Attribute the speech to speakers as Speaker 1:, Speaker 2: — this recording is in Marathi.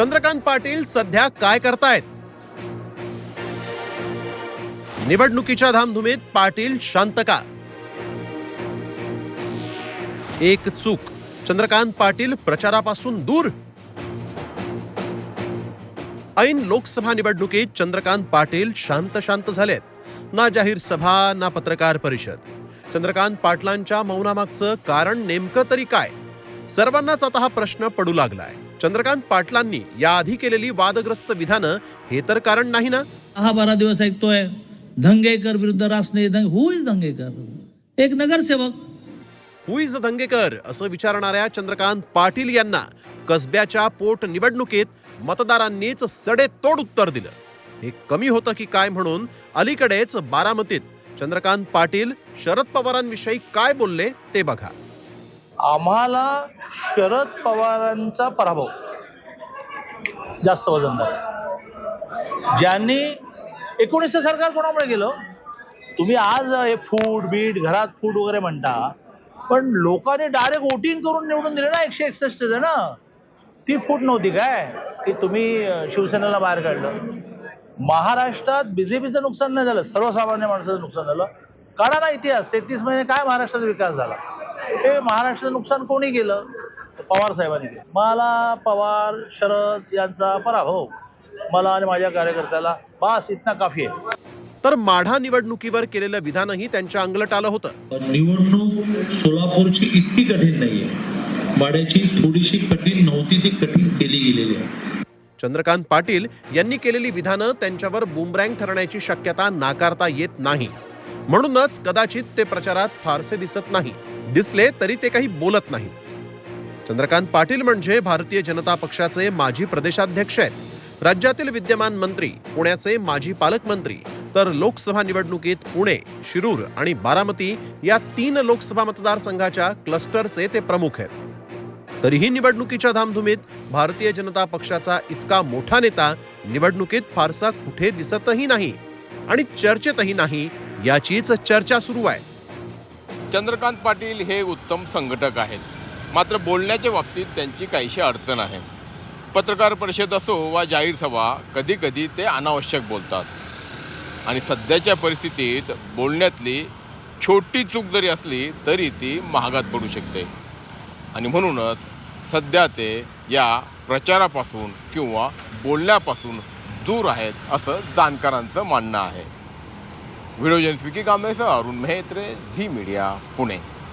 Speaker 1: चंद्रकांत पाटील सध्या काय करतायत? निवडणुकीच्या धामधुमीत पाटील शांत का? एक चूक. चंद्रकांत पाटील प्रचारापासून दूर? ऐन लोकसभा निवडणुकीत चंद्रकांत पाटील शांत शांत झालेत. ना जाहीर सभा ना पत्रकार परिषद. चंद्रकांत पाटलांच्या मौनामागचं कारण नेमकं तरी काय? सर्वांनाच आता हा प्रश्न पडू लागलाय. चंद्रकांत पाटलांनी याआधी केलेली वादग्रस्त विधानं हे तर कारण नाही ना?
Speaker 2: दहा बारा दिवस ऐकतोय. धंगेकर विरुद्ध रासने दंग हु इज धंगेकर? एक नगरसेवक.
Speaker 1: हु इज दंगेकर असं विचारणाऱ्या चंद्रकांत पाटील यांना कसब्याच्या पोट निवडणुकीत मतदारांनीच सडेतोड उत्तर दिलं. हे कमी होतं की काय म्हणून? अलीकडेच बारामतीत चंद्रकांत पाटील शरद पवारांविषयी काय बोलले ते बघा.
Speaker 3: आम्हाला शरद पवारांचा पराभव. जास्त वजनदार ज्यांनी एकोणीसचं सरकार कोणामुळे गेलं तुम्ही आज हे फूड बीट घरात फूड वगैरे म्हणता पण लोकांनी डायरेक्ट वोटिंग करून निवडून दिले ना एकशे एकसष्ट जण? ती फूट नव्हती काय? की तुम्ही शिवसेनेला बाहेर काढलं. महाराष्ट्रात बीजेपीचं नुकसान नाही झालं. सर्वसामान्य माणसाचं नुकसान झालं. काढा ना इतिहास. तेहतीस महिने काय महाराष्ट्राचा विकास झाला? हे महाराष्ट्राचं नुकसान कोणी केलं? पवार साहेबांनी केलं. मला पवार शरद यांचा पराभव मला आणि माझ्या कार्यकर्त्याला बास इतना काफी आहे.
Speaker 1: तर माढा निवडणुकीवर केलेलं विधानही त्यांच्या अंगलट आलं होतं.
Speaker 4: निवडणूक सोलापूरची इतकी कठीण नाहीये. माड्याची थोडीशी कठीण नव्हती ती कठीण केली गेलेली आहे.
Speaker 1: चंद्रकांत पाटील यांनी केलेली विधानं त्यांच्यावर बुमरँग ठरण्याची शक्यता नाकारता येत नाही. म्हणूनच कदाचित ते प्रचारात फारसे दिसत नाही. दिसले तरी ते काही बोलत नाहीत चंद्रकांत पाटील म्हणजे भारतीय जनता पक्षाचे माजी प्रदेशाध्यक्ष आहेत. राज्यातील विद्यमान मंत्री पुण्याचे माजी पालकमंत्री तर लोकसभा निवडणुकीत पुणे शिरूर आणि बारामती या तीन लोकसभा मतदारसंघाच्या क्लस्टरचे ते प्रमुख आहेत. तरीही निवडणुकीच्या धामधुमीत भारतीय जनता पक्षाचा इतका मोठा नेता निवडणुकीत फारसा कुठे दिसतही नाही आणि चर्चेतही नाही याचीच चर्चा सुरू आहे.
Speaker 5: चंद्रकांत पाटील हे उत्तम संघटक आहेत. मात्र बोलण्याच्या बाबतीत त्यांची काहीशी अडचण आहे. पत्रकार परिषद असो वा जाहीर सभा कधी कधी ते अनावश्यक बोलतात. आणि सध्याच्या परिस्थितीत बोलण्यातली छोटी चूक जरी असली तरी ती महागात पडू शकते. आणि म्हणूनच सध्या ते या प्रचारापासून किंवा बोलण्यापासून दूर आहेत असं जाणकारांचं मानणं आहे. व्हिडिओ जर्नलिस्ट विकी कांबळेसह अरुण मेहत्रे झी मीडिया पुणे।